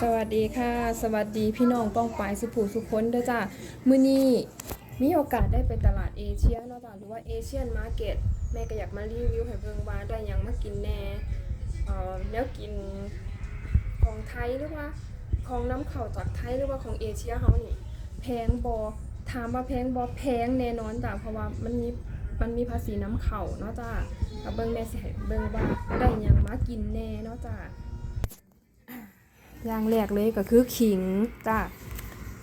สวัสดีค่ะ สวัสดีพี่น้องป้องปายสุภูสุคนด้อจ้ามื้อนี้มีโอกาสได้ไปตลาดเอเชียเนาะจ้าหรือว่าเอเชียนมาร์เก็ตแม่ก็อยากมารีวิวให้เบิ่งว่าได้ยังมากินแน่เอ่อแล้วกินของไทยหรือว่าของน้ำเข้าจากไทยหรือว่าของเอเชียเฮานี่แพงบ่ถามว่าแพงบ่แพงแน่นอนจ้าเพราะว่ามันมีมันมีภาษีน้ำเข้าเนาะจ้าก็เบิ่งแม่สิให้เบิ่งว่าได้ยังมากินแน่เนาะจ้า อย่างแรกเลยก็คือขิงจ้า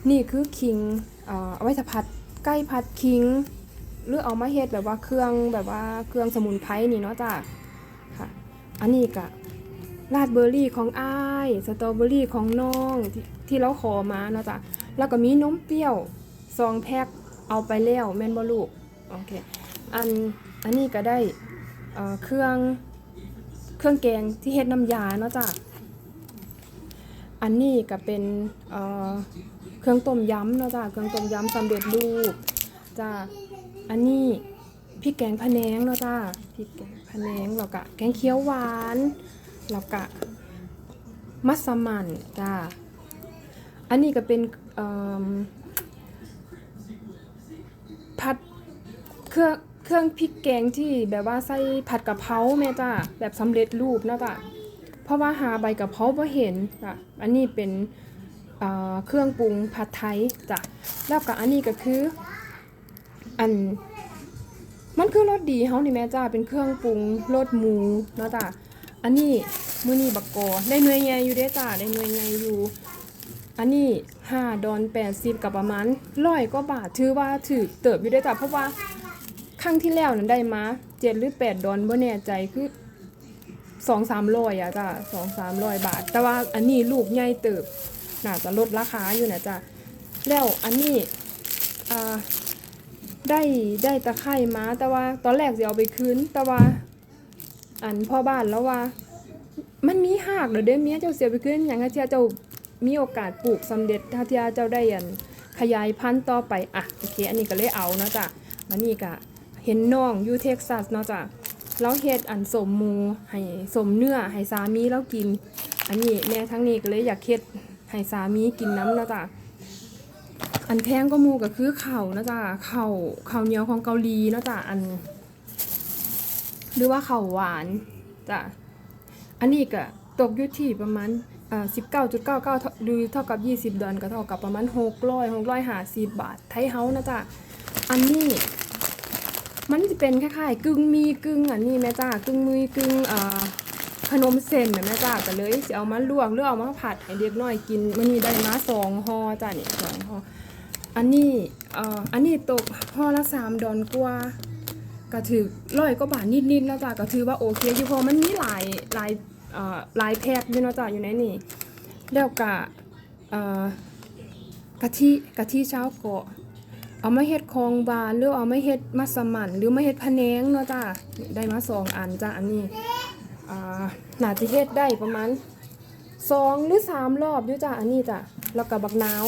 นี่คือขิงเอาไว้ถ้าผัดใกล้ผัดขิง หรือเอามาเฮ็ดแบบว่าเครื่องแบบว่าเครื่องสมุนไพรนี่เนาะจ้าค่ะ อันนี้ก็ราดเบอร์รี่ของอ้ายสตรอเบอร์รี่ของน้องที่ที่เราขอมาเนาะจ้ะแล้วก็มีนมเปรี้ยวซองแพ็คเอาไปแล้วแม่นบ่ลูกโอเคอันอันนี้ก็ได้เอ่อเครื่องเครื่องแกงที่เฮ็ดน้ำยาเนาะจ้ะ อันนี้ก็เป็นเเครื่องต้มยำเนาะจ้ะเครื่องต้มยำสำเร็จรูปจ้ะอันนี้พริกแกงพะแนงเนาะจ้ะพริกแกงพะแนงแล้วก็แกงเขียวหวานแล้วก็มัสมั่นจ้ะอันนี้ก็เป็นผัดเครื่องเครื่องพริกแกงที่แบบว่าใส่ผัดกะเพราแม่จ้ะแบบสำเร็จรูปเนาะจ้ะ เพราะว่าหาใบกะเพราบ่เห็นจ้ะอันนี้เป็นเเครื่องปรุงผัดไทยจ้ะแล้วก็อันนี้ก็คืออันมันคือรสดีเฮานี่แม่จ้าเป็นเครื่องปรุงรสหมูเนาะจ้ะอันนี้มื้อนี้บักกอได้หน่วยใหญ่อยู่เด้จ้าได้หน่วยใหญ่อยู่ อันนี้5ดอน80กับประมาณ100กว่าบาทถือว่าถือเติบอยู่เด้จ้ะเพราะว่าครั้งที่แล้วนั้นได้มา7หรือ8ดอนบ่แน่ใจคือ สองสามร้อยอะจ้ะสองสามร้อยบาท แต่ว่าอันนี้ลูกใหญ่เติบน่าจะลดราคาอยู่นะจ้ะแล้วอันนี้อ่าได้ได้ตะไคร่มาแต่ว่าตอนแรกจะเอาไปคืนแต่ว่า อันพ่อบ้านแล้วว่า มันมีหากเดี๋ยวเด้เมียเจ้าเสียไปคืนอย่างที่เจ้ามีโอกาสปลูกสำเร็จถ้าที่เจ้าได้อันขยายพันธุ์ต่อไปอะโอเคอันนี้ก็เลยเอานะจ้ะวันนี้ก็เห็นน้องอยู่เท็กซัสเนาะจ้ะ แล้วเฮ็ดอันสมหมูให้สมเนื้อให้สามีแล้วกิน อันนี้แม่ทั้งนี้ก็เลยอยากเฮ็ดให้สามีกินน้ำนะจ๊ะอันแพงก็มูก็คือเข้านะจ๊ะเข้าวข้าเหนียวของเกาหลีนะจ๊ะอัน หรือว่าเข้าหวานจ้ะอันนี้ก็ตกอยู่ที่ประมาณอ่าสิบเก้าจุดเก้าเก้าดูเท่ากับยี่สิบดอลก็เท่ากับประมาณหกร้อยหกร้อยห้าสิบบาทไทยเฮานะจ๊ะอันนี้ มันจะเป็นคล้ายๆกึ่งมีกึ่งอันนี้แม่จ้ากึ่งมือกึ่งอ่าขนมเส้นนะแม่จ้าก็เลยจะเอามาลวกหรือเอามาผัดให้เด็กน้อยกินมันนี่ได้มาสองห่อจ้านี่สองห่ออันนี้อ่าอันนี้ตกห่อละสามดอนกว่าก็ถือร้อยกว่าบาทนิดๆนะจ้าก็ถือว่าโอเคอยู่พอมันมีหลายหลายอ่าหลายแพ็คอยู่เนาะจ้าอยู่ในนี่แล้วก็อ่ากะทิกะทิเช้าเกาะ เอามาเฮ็ดคองบานหรือเอามาเฮ็ดมัสมั่นหรือมาเฮ็ดพะแนงเนาะจ้าได้มาสองอันจ้าอันนี้อ่าน่าจะเฮ็ดได้ประมาณสองหรือสามรอบอยู่จ้าอันนี้จ้ะแล้วก็บักนาว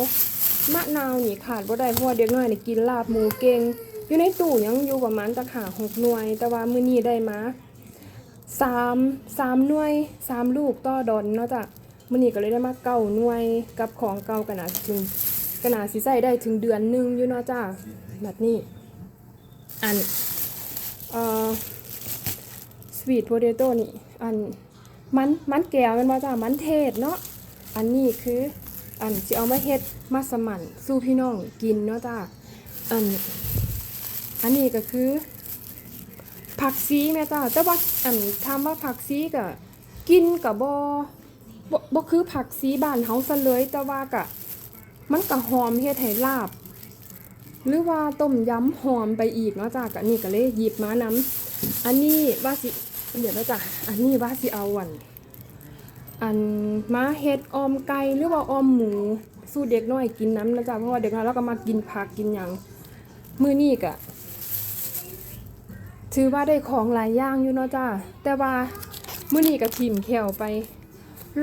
มะนาวนี่ขาดบ่ได้เพราะว่าเด็กน้อยนี่กินลาบหมูเก่งอยู่ในตู้ยังอยู่ประมาณจักหาหกหน่วย แต่ว่ามื้อนี้ได้มาสามสามหน่วยสามลูกต่อดอนเนาะจ้ะมื้อนี้ก็เลยได้มาเก้าหน่วยกับของเก่ากันนะถึง ก็น่าสิใส่ได้ถึงเดือนหนึ่งอยู่เนาะจ้าแบบนี้ อันเอ่อสวีทโพเตโต้นี่อันมันมันแก้วมันว่าจ้ามันเทศเนาะอันนี้คืออันสิเอามาเฮ็ดมัสมั่นสู้พี่น้องกินเนาะจ้าอันอันนี้ก็คือผักซีแม่จ้าแต่ว่าอันถามว่าผักซีก็กินกับบ่บ่คือผักซีบ้านเฮาซะเลยแต่ว่าก็ มันก็หอมเฮ็ดให้ลาบ หรือว่าต้มยำหอมไปอีกเนาะจ้ะก็นี่ก็เลยหยิบมานำอันนี้ว่าสิเดี๋ยวนะจ้ะอันนี้ว่าสิเอาวันอันมาเฮ็ดออมไก่หรือว่าออมหมูสู้เด็กน้อยกินน้ำนะจ๊ะเพราะว่าเด็กน้อยเราก็มากินผักกินหยังมื้อนี้ก็ถือว่าได้ของหลายอย่างอยู่เนาะจ้ะแต่ว่ามื้อนี้ก็ทิ่มแขวไป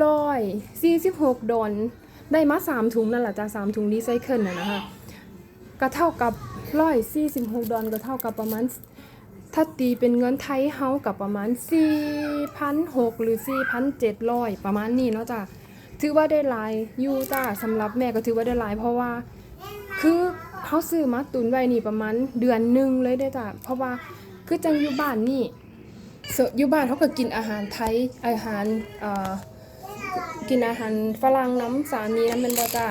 ร้อยสี่สิบหกดอน ได้มาสามถุงนั่นแหละจ้ะสามถุงรีไซเคิลน่ะนะคะก็เท่ากับร้อยสี่สิบหกดอลก็เท่ากับประมาณ ถ้าตีเป็นเงินไทยเฮากับประมาณสี่พันหกหรือสี่พันเจ็ดร้อยประมาณนี้เนาะจ้ะถือว่าได้หลายยูจ้าสำหรับแม่ก็ถือว่าได้หลาย เพราะว่าคือเขาซื้อมาตุนไว้นี่ประมาณเดือนหนึ่งเลยได้จ้ะเพราะว่าคือจังอยู่บ้านนี่อยู่บ้านเขาก็กินอาหารไทยอาหารเอ่อ กินอาหารฝรั่งน้ำสามีน้ำเป็นบ่จ้า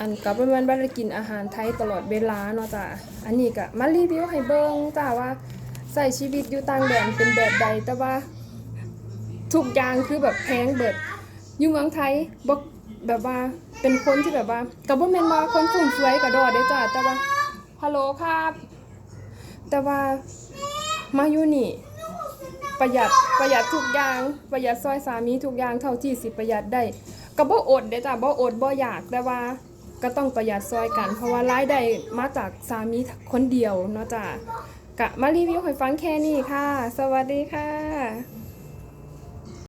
อันกับมาณว่าได้กินอาหารไทยตลอดเวลาเนาะจ้ะอันนี้ก็มารีวิวให้เบิ่งจ้าว่าใส่ชีวิตอยู่ต่างแดนเป็นแบบใดแต่ว่าทุกอย่างคือแบบแพงเบิดอยู่เมืองไทยบ่แบบว่าเป็นคนที่แบบว่าก็บ่แม่นว่าคนฟุ่มเฟือยกระโดดเด้จ้าแต่ว่าฮัลโหลครับ แต่ว่ามาอยู่นี่ ประหยัดประหยัดทุกอย่างประหยัดซอยสามีทุกอย่างเท่าที่สิประหยัดได้ก็บ่อดเด้จ้าบ่อดบ่อยากแต่ว่าก็ต้องประหยัดซอยกัน เพราะว่ารายได้มาจากสามีคนเดียวเนาะจ้ากะมารีวิวให้ฟังแค่นี้ค่ะ สวัสดีค่ะ